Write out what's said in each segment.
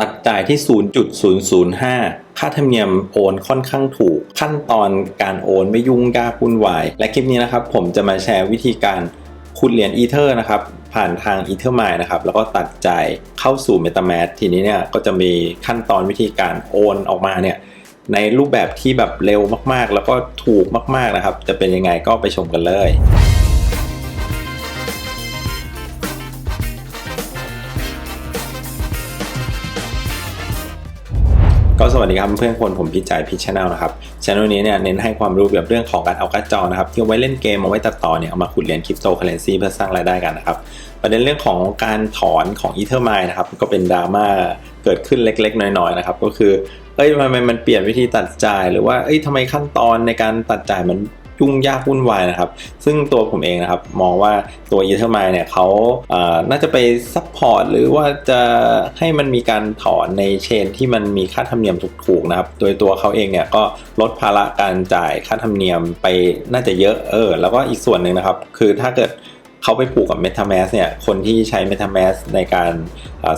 ตัดจ่ายที่ 0.005 ค่าธรรมเนียมโอนค่อนข้างถูก ขั้นตอนการโอนไม่ยุ่งยากวุ่นวาย และคลิปนี้นะครับผมจะมาแชร์วิธีการขุดเหรียญอีเทอร์นะครับผ่านทาง e t h e r m i นะครับแล้วก็ตัดจ่ายเข้าสู่ MetaMask ทีนี้เนี่ยก็จะมีขั้นตอนวิธีการโอนออกมาเนี่ยในรูปแบบที่แบบเร็วมากๆ แล้วก็ถูกมากๆนะครับ จะเป็นยังไงก็ไปชมกันเลย ก็สวัสดีครับเพื่อนคนผมพี่จ่ายพี่ชแนลนะครับชแนลนี้เนี่ยเน้นให้ความรู้เกี่ยวกับเรื่องของการเอาการ์ดจอนะครับที่เอาไว้เล่นเกมเอาไว้ตัดต่อเนี่ยเอามาขุดเหรียญคริปโตเคอเรนซีเพื่อสร้างรายได้กันนะครับประเด็นเรื่องของการถอนของ e t h e r m i นะครับก็เป็นดราม่าเกิดขึ้นเล็กๆ น้อยๆนะครับก็คือเอ้ยทำไมมันเปลี่ยนวิธีตัดจ่าย หรือว่าเอ้ยทำไมขั้นตอนในการตัดจ่ายมัน ยุ่งยากวุ่นวายนะครับ ซึ่งตัวผมเองนะครับ มองว่าตัว e t h e r m i เนี่ยเขาน่าจะไปซัพพอร์ตหรือว่าจะให้มันมีการถอนในเชนที่มันมีค่าธรรมเนียมถูกๆนะครับ โดยตัวเขาเองเนี่ยก็ลดภาระการจ่ายค่าธรรมเนียมไปน่าจะเยอะเออแล้วก็อีกส่วนหนึ่งนะครับ คือถ้าเกิด เขาไปผูกกับ MetaMask เนี่ย คนที่ใช้ MetaMask ในการ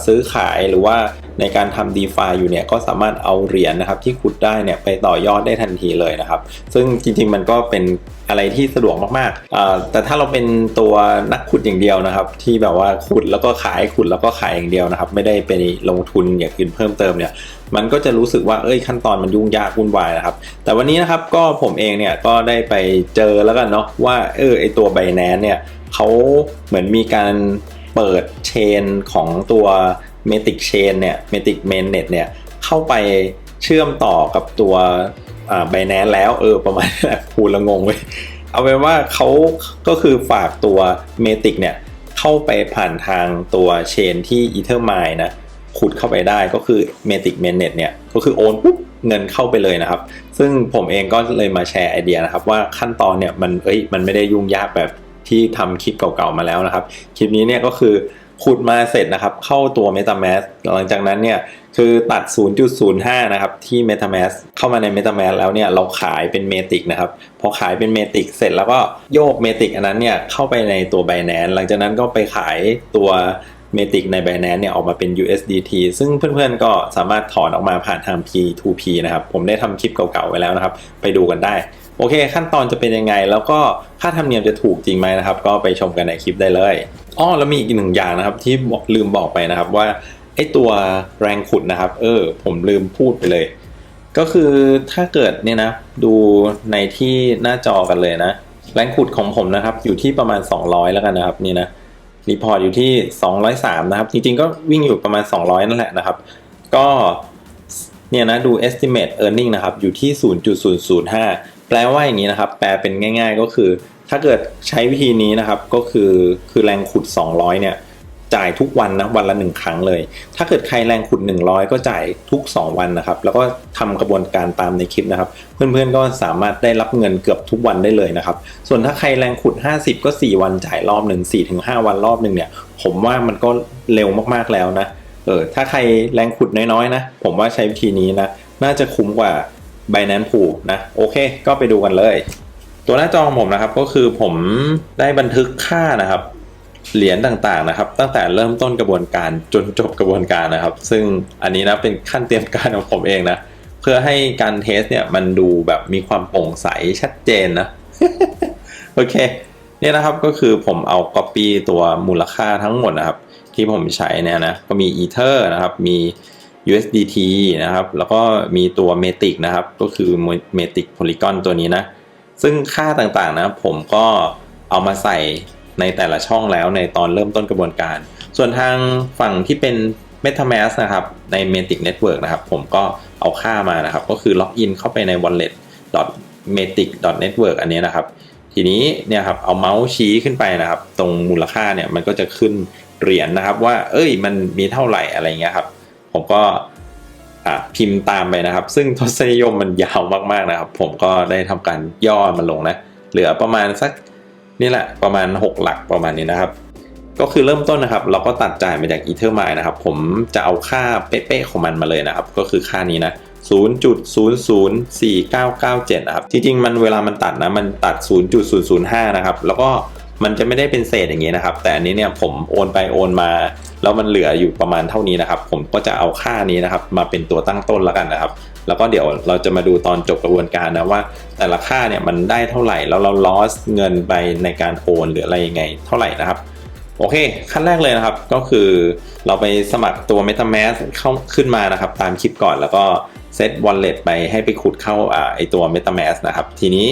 ซื้อขายหรือว่าในการทำ DeFi อยู่เนี่ย ก็สามารถเอาเหรียญนะครับที่ขุดได้เนี่ยไปต่อยอดได้ทันทีเลยนะครับ ซึ่งจริงๆมันก็เป็นอะไรที่สะดวกมากๆ แต่ถ้าเราเป็นตัวนักขุดอย่างเดียวนะครับ ที่แบบว่าขุดแล้วก็ขายขุดแล้วก็ขายอย่างเดียวนะครับ ไม่ได้ไปลงทุนอย่างอื่นเพิ่มเติมเนี่ยมันก็จะรู้สึกว่าเอ้ยขั้นตอนมันยุ่งยากวุ่นวายนะครับ แต่วันนี้นะครับก็ผมเองเนี่ยก็ได้ไปเจอแล้วกันเนาะว่าเออไอตัว b บ n a n c e เนี่ย เขาเหมือนมีการเปิดเชนของตัว Matic Chain เนี่ย Matic Mainnet เนี่ยเข้าไปเชื่อมต่อกับตัวอ่า Binance แล้วเออประมาณนั้นพูล้วงงเว้ยเอาเป็นว่าเขาก็คือฝากตัว Matic เนี่ยเข้าไปผ่านทางตัวเชนที่ Ethermine นะ ขุดเข้าไปได้ก็คือ Matic Mainnet เนี่ยก็คือโอนปุ๊บเงินเข้าไปเลยนะครับ ซึ่งผมเองก็เลยมาแชร์ไอเดียนะครับ ว่าขั้นตอนเนี่ยมันเอ้ยมันไม่ได้ยุ่งยากแบบ ที่ทำคลิปเก่าๆมาแล้วนะครับ คลิปนี้เนี่ยก็คือขุดมาเสร็จนะครับ เข้าตัว MetaMask หลังจากนั้นเนี่ยคือตัด 0.05 นะครับ ที่ MetaMask เข้ามาใน MetaMask แล้วเนี่ยเราขายเป็น Matic นะครับ พอขายเป็น Matic เสร็จแล้วก็โยก Matic อันนั้นเนี่ยเข้าไปในตัว Binance หลังจากนั้นก็ไปขายตัว Matic ใน Binance เนี่ยออกมาเป็น USDT ซึ่งเพื่อนๆก็สามารถถอนออกมาผ่านทาง P2P นะครับ ผมได้ทำคลิปเก่าๆไว้แล้วนะครับ ไปดูกันได้ โอเค ขั้นตอนจะเป็นยังไง แล้วก็ค่าธรรมเนียมจะถูกจริงไหมนะครับ ก็ไปชมกันในคลิปได้เลยอ้อแล้วมีอีกหนึ่งอย่างนะครับ ที่ลืมบอกไปนะครับว่าไอตัวแรงขุดนะครับ เออ ผมลืมพูดไปเลย ก็คือถ้าเกิดเนี่ยนะ ดูในที่หน้าจอกันเลยนะ แรงขุดของผมนะครับ อยู่ที่ประมาณ 200 แล้วกันนะครับ นี่นะรีพอร์ตอยู่ที่ 203 นะครับ จริงๆ ก็วิ่งอยู่ประมาณ 200 นั่นแหละนะครับ ก็เนี่ยนะดู estimate earning นะครับ อยู่ที่ 0.005 แปลว่าอย่างนี้นะครับ แปลเป็นง่าย ๆ ก็คือ ถ้าเกิดใช้วิธีนี้นะครับก็คือคือแรงขุด 200 เนี่ยจ่ายทุกวันนะวันละ 1 ครั้งเลย ถ้าเกิดใครแรงขุด 100 ก็จ่ายทุก 2 วันนะครับ แล้วก็ทำกระบวนการตามในคลิปนะครับ เพื่อนๆก็สามารถได้รับเงินเกือบทุกวันได้เลยนะครับ ส่วนถ้าใครแรงขุด 50 ก็ 4 วันจ่ายรอบหนึ่ง4-5วันรอบหนึ่งเนี่ย ผมว่ามันก็เร็วมากๆแล้วนะเออถ้าใครแรงขุดน้อยๆนะ ผมว่าใช้วิธีนี้นะน่าจะคุ้มกว่า Binance Pool นะโอเค ก็ไปดูกันเลย ตัวหน้าจอของผมนะครับก็คือผมได้บันทึกค่านะครับเหรียญต่างๆนะครับ ตั้งแต่เริ่มต้นกระบวนการจนจบกระบวนการนะครับ ซึ่งอันนี้นะเป็นขั้นเตรียมการของผมเองนะเพื่อให้การเทสเนี่ยมันดูแบบมีความโปร่งใสชัดเจนนะโอเคเนี่ยนะครับก็คือผมเอา Copy ตัวมูลค่าทั้งหมดนะครับ ที่ผมใช้เนี่ยนะก็มี Ether นะครับมี USDT นะครับ แล้วก็มีตัว Matic นะครับ ก็คือ Matic Polygon ตัวนี้นะ ซึ่งค่าต่างๆนะ ผมก็เอามาใส่ในแต่ละช่องแล้วในตอนเริ่มต้นกระบวนการ ส่วนทางฝั่งที่เป็น MetaMask นะครับ ใน Matic Network นะครับ ผมก็เอาค่ามานะครับ ก็คือล็อกอินเข้าไปใน wallet matic network อันนี้นะครับ ทีนี้เนี่ยครับเอาเมาส์ชี้ขึ้นไปนะครับ ตรงมูลค่าเนี่ยมันก็จะขึ้นเหรียญนนะครับว่า เอ้ยมันมีเท่าไหร่อะไรเงี้ยครับ ผมก็พิมพ์ตามไปนะครับ ซึ่งทศนิยมมันยาวมากๆนะครับ ผมก็ได้ทำการย่อมันลงนะ เหลือประมาณสักนี่แหละประมาณ 6 หลักประมาณนี้นะครับ ก็คือเริ่มต้นนะครับ เราก็ตัดจ่ายมาจาก Ethermine นะครับ ผมจะเอาค่าเป๊ะๆของมันมาเลยนะครับ ก็คือค่านี้นะ0.004997นะครับ จริงๆ มันเวลามันตัดนะ มันตัด 0.005 นะครับ แล้วก็ มันจะไม่ได้เป็นเศษอย่างนี้นะครับ แต่อันนี้เนี่ยผมโอนไปโอนมา แล้วมันเหลืออยู่ประมาณเท่านี้นะครับ ผมก็จะเอาค่านี้นะครับ มาเป็นตัวตั้งต้นแล้วกันนะครับ แล้วก็เดี๋ยวเราจะมาดูตอนจบกระบวนการนะว่า แต่ละค่าเนี่ยมันได้เท่าไหร่แล้วเรา loss เงินไปในการโอนหรืออะไรยังไงเท่าไหร่นะครับโอเค ขั้นแรกเลยนะครับ ก็คือเราไปสมัครตัว MetaMask เข้าขึ้นมานะครับ ตามคลิปก่อนแล้วก็เซต wallet ไปให้ไปขุดเข้าอ่าไอตัว MetaMask นะครับ ทีนี้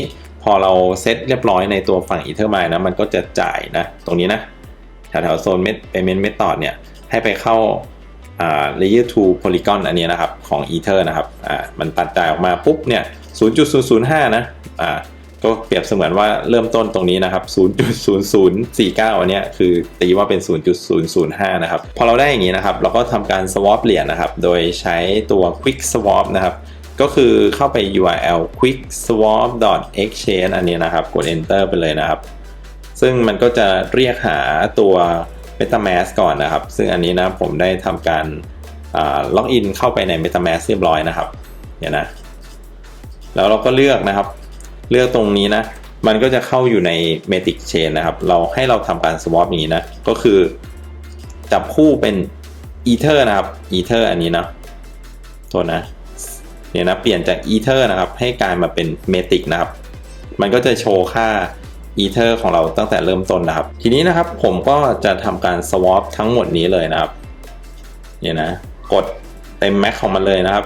พอเราเซตเรียบร้อยในตัวฝั่ง Ethermine นะมันก็จะจ่ายนะ ตรงนี้นะ แถวๆโซน payment method เนี่ย ให้ไปเข้าอ่า layer 2 polygon อันนี้นะครับ ของ Ether นะครับอ่ามันตัดจ่ายออกมาปุ๊บเนี่ย 0.005 นะอ่าก็เปรียบเสมือนว่าเริ่มต้นตรงนี้นะครับ 0.0049 อันเนี้ยคือตีว่าเป็น 0.005 นะครับ พอเราได้อย่างนี้นะครับ เราก็ทำการ swap เหรียญนะครับ โดยใช้ตัว quick swap นะครับ ก็คือเข้าไป URL quickswap.exchange อันนี้นะครับ กด enter ไปเลยนะครับ ซึ่งมันก็จะเรียกหาตัว MetaMask ก่อนนะครับ ซึ่งอันนี้นะผมได้ทำการล็อกอินเข้าไปใน MetaMask เรียบร้อยนะครับเนี่ยนะ แล้วเราก็เลือกนะครับ เลือกตรงนี้นะ มันก็จะเข้าอยู่ใน Matic Chain นะครับ เราให้เราทำการ swap นี้นะ ก็คือจับคู่เป็น Ether นะครับ Ether อันนี้นะโทษนะ เนี่ยนะเปลี่ยนจาก Ether นะครับให้กลายมาเป็น Matic นะครับ มันก็จะโชว์ค่า Ether ของเราตั้งแต่เริ่มต้นนะครับ ทีนี้นะครับผมก็จะทำการ swap ทั้งหมดนี้เลยนะครับเนี่ยนะกดเต็มแม็กของมันเลยนะครับ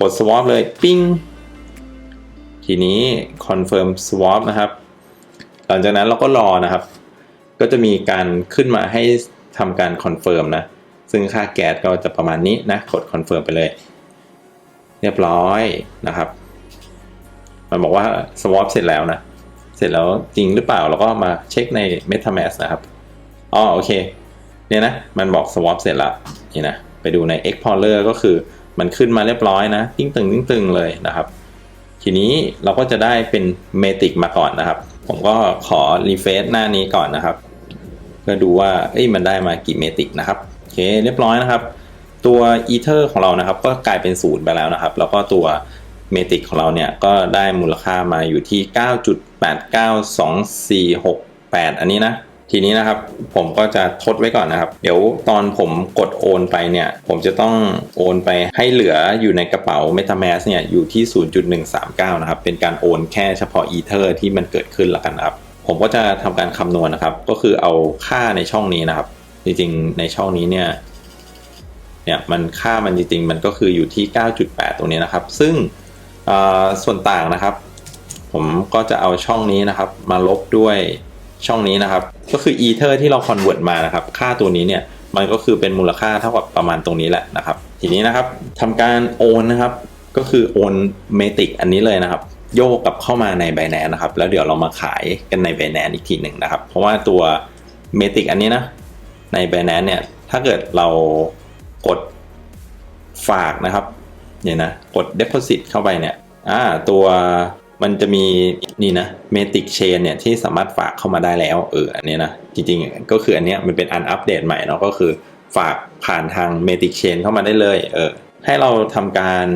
กด swap เลยปิ้งทีนี้ confirm swap นะครับ หลังจากนั้นเราก็รอนะครับ ก็จะมีการขึ้นมาให้ทำการ confirm นะ ซึ่งค่าแก๊สก็จะประมาณนี้นะ กด confirm ไปเลย เรียบร้อยนะครับ มันบอกว่า swap เสร็จแล้วนะ เสร็จแล้วจริงหรือเปล่าเราก็มาเช็คใน MetaMask นะครับอ๋อโอเค เนี่ยนะ มันบอก swap เสร็จแล้วนี่นะ ไปดูใน Explorer ก็คือมันขึ้นมาเรียบร้อยนะ ติ้งตึงติ้งตึงเลยนะครับ ทีนี้เราก็จะได้เป็นเมติกมาก่อนนะครับ ผมก็ขอรีเฟซหน้านี้ก่อนนะครับ เพื่อดูว่าเอ้ยมันได้มากี่เมติกนะครับ โอเค เรียบร้อยนะครับ ตัวอีเทอร์ของเรานะครับ ก็กลายเป็นศูนย์ไปแล้วนะครับ แล้วก็ตัวเมติกของเราเนี่ยก็ได้มูลค่ามาอยู่ที่ 9.89248อันนี้นะ ทีนี้นะครับผมก็จะทดไว้ก่อนนะครับ เดี๋ยวตอนผมกดโอนไปเนี่ย ผมจะต้องโอนไปให้เหลืออยู่ในกระเป๋า MetaMask เนี่ยอยู่ที่ 0.139 นะครับ เป็นการโอนแค่เฉพาะ Ether ที่มันเกิดขึ้นล้วกันครับ ผมก็จะทำการคำนวณนะครับ ก็คือเอาค่าในช่องนี้นะครับ จริงๆในช่องนี้เนี่ย เนี่ยมันค่ามันจริงๆ มันก็คืออยู่ที่ 9.8 ตรงนี้นะครับ ซึ่งส่วนต่างนะครับ ผมก็จะเอาช่องนี้นะครับ มาลบด้วยช่องนี้นะครับ ก็คือ ether ที่เราคอนเวิร์ตมานะครับ ค่าตัวนี้เนี่ยมันก็คือเป็นมูลค่าเท่ากับประมาณตรงนี้แหละนะครับ ทีนี้นะครับทำการโอนนะครับ ก็คือโอนเมติกอันนี้เลยนะครับ โยกกลับเข้ามาใน b บ n a n c e นะครับ แล้วเดี๋ยวเรามาขายกันใน b บ n a n c e อีกทีหนึ่งนะครับ เพราะว่าตัวเมติกอันนี้นะใน b บ n a n c e เนี่ยถ้าเกิดเรา กดฝากนะครับเนี่ยนะกด deposit เข้าไปเนี่ยอ่าตัวมันจะมีนี่นะ Matic Chain เนี่ยที่สามารถฝากเข้ามาได้แล้วเอออันนี้นะจริงๆ ก็คืออันนี้มันเป็นอันอัปเดตใหม่เนาะก็คือฝากผ่านทาง Matic Chain เข้ามาได้เลยเออให้เราทำการ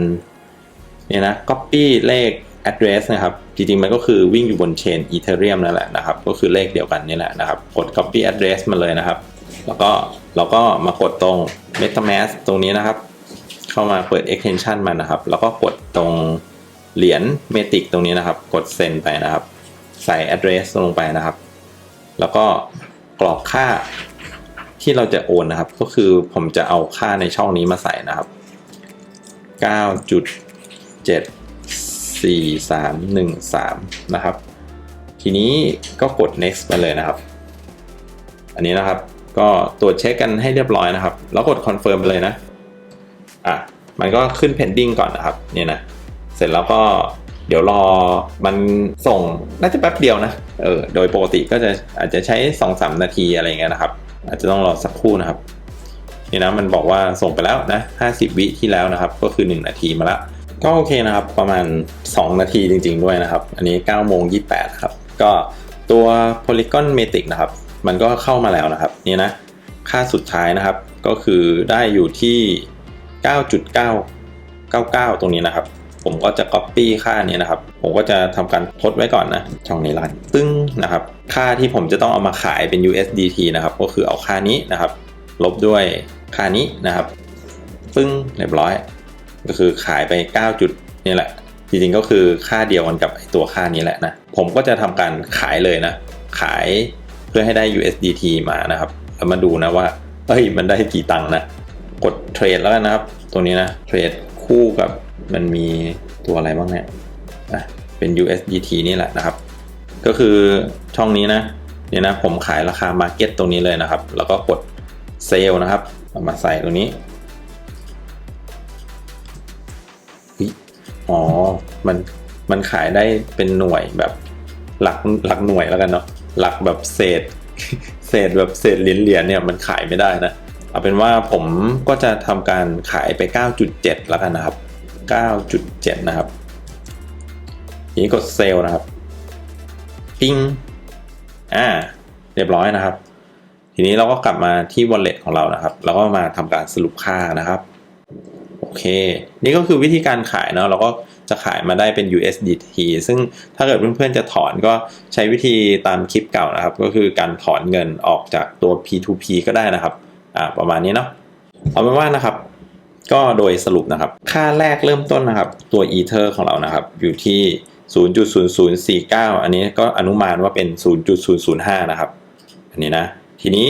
เนี่ยนะ copy เลข address นะครับ จริงๆ มันก็คือวิ่งอยู่บน chain Ethereum นั่นแหละนะครับ ก็คือเลขเดียวกันนี่แหละนะครับ กด copy address มาเลยนะครับ แล้วก็ เราก็มากดตรง MetaMask ตรงนี้นะครับ เข้ามาเปิด extension มันนะครับ แล้วก็กดตรงเหรียญเมติกตรงนี้นะครับ กดเซ็นไปนะครับ ใส่ address ลงไปนะครับ แล้วก็กรอกค่าที่เราจะโอนนะครับ ก็คือผมจะเอาค่าในช่องนี้มาใส่นะครับ 9.74313 นะครับ ทีนี้ก็กด next ไปเลยนะครับ อันนี้นะครับ ก็ตรวจเช็คกันให้เรียบร้อยนะครับ แล้วกด confirm ไปเลยนะอะมันก็ขึ้น pending ก่อนนะครับเนี่ยนะเสร็จแล้วก็เดี๋ยวรอมันส่งน่าจะแป๊บเดียวนะเออโดยปกติก็จะอาจจะใช้2อสนาทีอะไรเงี้ยนะครับ อาจจะต้องรอสักครู่นะครับนี่นะมันบอกว่าส่งไปแล้วนะ 50 วิที่แล้วนะครับ ก็คือ 1 นาทีมาละก็โอเคนะครับ ประมาณ 2 นาทีจริง ๆ ด้วยนะครับ อันนี้9โมง28 ครับ ก็ตัว Polygon Matic นะครับ มันก็เข้ามาแล้วนะครับนี่นะค่าสุดท้ายนะครับ ก็คือได้อยู่ที่ 9.999 ตรงนี้นะครับ ผมก็จะ copy ค่านี้นะครับ ผมก็จะทำการทดไว้ก่อนนะช่องนี้รันตึ้งนะครับ ค่าที่ผมจะต้องเอามาขายเป็น USDT นะครับ ก็คือเอาค่านี้นะครับ ลบด้วยค่านี้นะครับปึ้งเรียบร้อย ก็คือขายไป 9 จุดนี่แหละ จริงๆก็คือค่าเดียวกันกับตัวค่านี้แหละนะ ผมก็จะทำการขายเลยนะ ขาย เพื่อให้ได้ USDT มานะครับแล้วมาดูนะว่าเอ้ยมันได้กี่ตังค์นะ กดเทรดแล้วกันนะครับตัวนี้นะเทรดคู่กับมันมีตัวอะไรบ้างเนี่ยเป็น USDT นี่แหละนะครับ ก็คือช่องนี้นะเนี่ยนะผมขายราคา Market ตรงนี้เลยนะครับ แล้วก็กดเซลนะครับเอามาใส่ตรงนี้อ๋อ มัน มันขายได้เป็นหน่วยแบบหลักหลักหน่วยแล้วกันเนาะ หลักแบบเศษ เศษแบบเศษเหรียญเหรียญเนี่ยมันขายไม่ได้นะ เอาเป็นว่าผมก็จะทำการขายไป 9.7 แล้วกันนะครับ 9.7 นะครับทีนี้กดเซลล์นะครับปิ้งอ่า เรียบร้อยนะครับ ทีนี้เราก็กลับมาที่ wallet ของเรานะครับ แล้วก็มาทำการสรุปค่านะครับ โอเค นี่ก็คือวิธีการขายเนาะเราก็ จะขายมาได้เป็น USDT ซึ่งถ้าเกิดเพื่อนๆจะถอนก็ใช้วิธีตามคลิปเก่านะครับ ก็คือการถอนเงินออกจากตัว P2P ก็ได้นะครับอ่าประมาณนี้เนาะเอาเป็นว่านะครับ ก็โดยสรุปนะครับ ค่าแรกเริ่มต้นนะครับ ตัว Ether ของเรานะครับ อยู่ที่ 0.0049 อันนี้ก็อนุมานว่าเป็น 0.005 นะครับ อันนี้นะ ทีนี้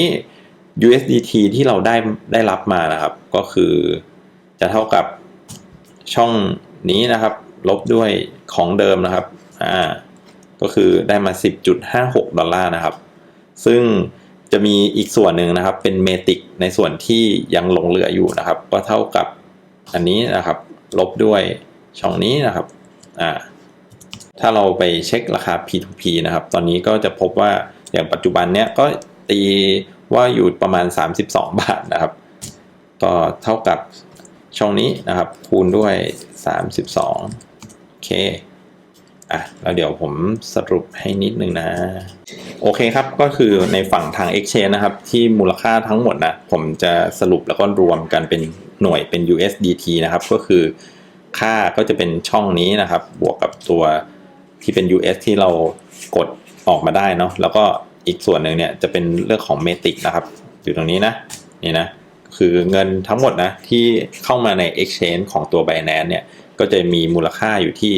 USDT ที่เราได้ได้รับมานะครับ ก็คือจะเท่ากับช่อง นี้นะครับ ลบด้วยของเดิมนะครับอ่าก็คือได้มา 10.56 ดอลลาร์นะครับ ซึ่งจะมีอีกส่วนหนึ่งนะครับ เป็นเมติกในส่วนที่ยังหลงเหลืออยู่นะครับ ก็เท่ากับอันนี้นะครับ ลบด้วยช่องนี้นะครับอ่าถ้าเราไปเช็คราคา P2P นะครับ ตอนนี้ก็จะพบว่าอย่างปัจจุบันเนี้ยก็ตีว่าอยู่ประมาณ 32 บาทนะครับ ก็เท่ากับช่องนี้นะครับ คูณด้วย 32 โอเค อะ แล้วเดี๋ยวผมสรุปให้นิดนึงนะ โอเคครับ ก็คือในฝั่งทาง Exchange นะครับ ที่มูลค่าทั้งหมดนะ ผมจะสรุปแล้วก็รวมกันเป็นหน่วยเป็น USDT นะครับ ก็คือค่าก็จะเป็นช่องนี้นะครับ บวกกับตัวที่เป็น US ที่เรากดออกมาได้เนาะ แล้วก็อีกส่วนหนึ่งเนี่ยจะเป็นเรื่องของเมติกนะครับ อยู่ตรงนี้นะ นี่นะ คือเงินทั้งหมดนะที่เข้ามาใน Exchange ของตัว Binance เนี่ยก็จะมีมูลค่าอยู่ที่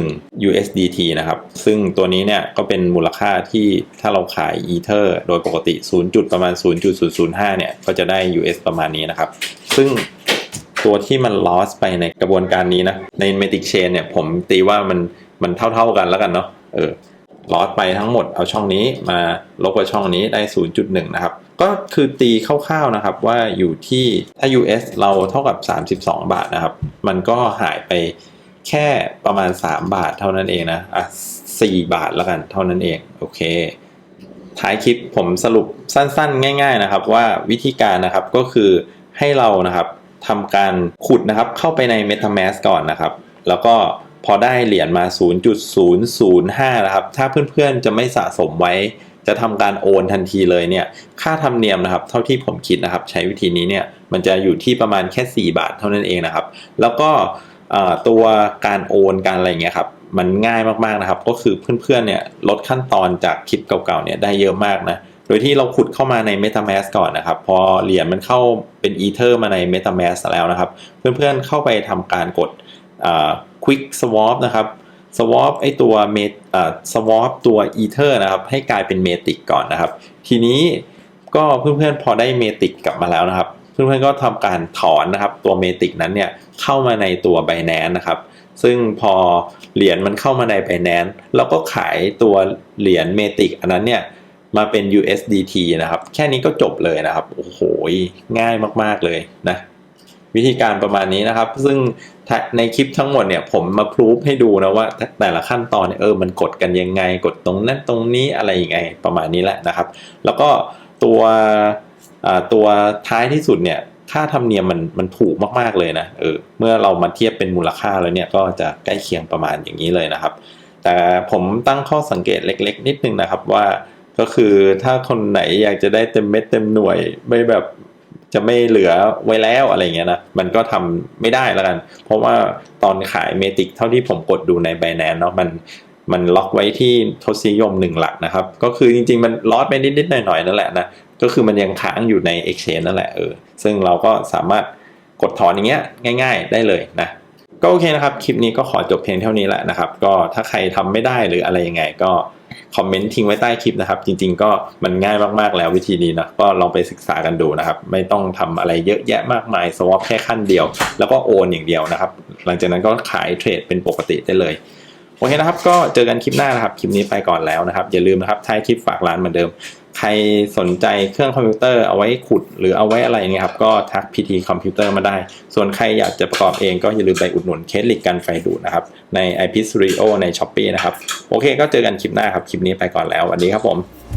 10.61 USDT นะครับ ซึ่งตัวนี้เนี่ยก็เป็นมูลค่าที่ถ้าเราขาย Ether โดยปกติ 0. จุดประมาณ 0.005 เนี่ยก็จะได้ US ประมาณนี้นะครับ ซึ่งตัวที่มัน loss ไปในกระบวนการนี้นะ ใน Matic Chain เนี่ยผมตีว่ามันมันเท่าๆกันแล้วกันเนาะเออลอสไปทั้งหมดเอาช่องนี้มาลบกับช่องนี้ได้ 0.1 นะครับ ก็คือตีคร่าวๆนะครับว่าอยู่ที่ถ้า US เราเท่ากับ 32 บาทนะครับ มันก็หายไปแค่ประมาณ 3 บาทเท่านั้นเองนะอะ4บาทแล้วกันเท่านั้นเอง โอเค ท้ายคลิปผมสรุปสั้นๆ ง่าย ๆนะครับ ว่าวิธีการนะครับก็คือให้เรานะครับทำการขุดนะครับเข้าไปใน MetaMask ก่อนนะครับ แล้วก็พอได้เหรียญมา 0.005 นะครับ ถ้าเพื่อนๆจะไม่สะสมไว้ จะทำการโอนทันทีเลยเนี่ยค่าธรรมเนียมนะครับ เท่าที่ผมคิดนะครับ ใช้วิธีนี้เนี่ยมันจะอยู่ที่ประมาณแค่ 4 บาทเท่านั้นเองนะครับ แล้วก็ตัวการโอนการอะไรเงี้ยครับมันง่ายมากๆนะครับ ก็คือเพื่อนๆเนี่ยลดขั้นตอนจากคลิปเก่าๆเนี่ยได้เยอะมากนะโดยที่เราขุดเข้ามาใน MetaMask ก่อนนะครับ พอเหรียญมันเข้าเป็น Ether มาใน MetaMask แล้วนะครับ เพื่อนๆเข้าไปทำการกด quick swap นะครับ swap ไอตัวเมทอ่า swap ตัว ether นะครับ ให้กลายเป็นเมติกก่อนนะครับ ทีนี้ก็เพื่อนๆพอได้เมติกกลับมาแล้วนะครับ เพื่อนๆก็ทำการถอนนะครับ ตัวเมติกนั้นเนี่ยเข้ามาในตัว Binance นะครับ ซึ่งพอเหรียญมันเข้ามาใน Binance เราก็ขายตัวเหรียญเมติกอันนั้นเนี่ยมาเป็น USDT นะครับ แค่นี้ก็จบเลยนะครับ โอ้โห ง่ายมากๆเลยนะ วิธีการประมาณนี้นะครับ ซึ่งในคลิปทั้งหมดเนี่ยผมมาพรูฟให้ดูนะว่าแต่ละขั้นตอนเนี่ยเออมันกดกันยังไง กดตรงนั้นตรงนี้อะไรยังไงประมาณนี้แหละนะครับ แล้วก็ตัวตัวท้ายที่สุดเนี่ยค่าธรรมเนียมมันมันถูกมากๆเลยนะเออเมื่อเรามาเทียบเป็นมูลค่าแล้วเนี่ยก็จะใกล้เคียงประมาณอย่างนี้เลยนะครับ แต่ผมตั้งข้อสังเกตเล็ก ๆ นิดนึงนะครับว่าก็คือถ้าคนไหนอยากจะได้เต็มเม็ดเต็มหน่วยไม่แบบ จะไม่เหลือไว้แล้วอะไรเงี้ยนะ มันก็ทำไม่ได้แล้วกัน เพราะว่าตอนขายเมติกเท่าที่ผมกดดูใน b บ n a n c e เนาะมันมันล็อกไว้ที่ทศนิยมหนึ่งหลักนะครับ ก็คือจริงๆ มันลอดไปนิดๆ หน่อยๆ นั่นแหละนะ ก็คือมันยังค้างอยู่ใน Exchange นั่นแหละเออ ซึ่งเราก็สามารถกดถอนอย่างเงี้ยง่าย ๆ ได้เลยนะ ก็โอเคนะครับ คลิปนี้ก็ขอจบเพียงเท่านี้แหละนะครับ ก็ถ้าใครทำไม่ได้หรืออะไรยังไงก็ คอมเมนต์ทิ้งไว้ใต้คลิปนะครับ จริง ๆ ก็มันง่ายมากๆแล้ววิธีนี้นะก็ลองไปศึกษากันดูนะครับ ไม่ต้องทำอะไรเยอะแยะมากมายสวอปแค่ขั้นเดียว แล้วก็โอนอย่างเดียวนะครับ หลังจากนั้นก็ขายเทรดเป็นปกติได้เลยโอเคนะครับ ก็เจอกันคลิปหน้านะครับ คลิปนี้ไปก่อนแล้วนะครับ อย่าลืมนะครับท้ายคลิปฝากร้านเหมือนเดิม ใครสนใจเครื่องคอมพิวเตอร์เอาไว้ขุดหรือเอาไว้อะไรเงี้ยครับ ก็ทัก PT คอมพิวเตอร์มาได้ ส่วนใครอยากจะประกอบเองก็อย่าลืมไปอุดหนุนเคสลิกกันไฟดูดนะครับ ใน i p Studio ใน s h อ p e e นะครับ โอเคก็เจอกันคลิปหน้าครับ คลิปนี้ไปก่อนแล้วสวัสดีครับผม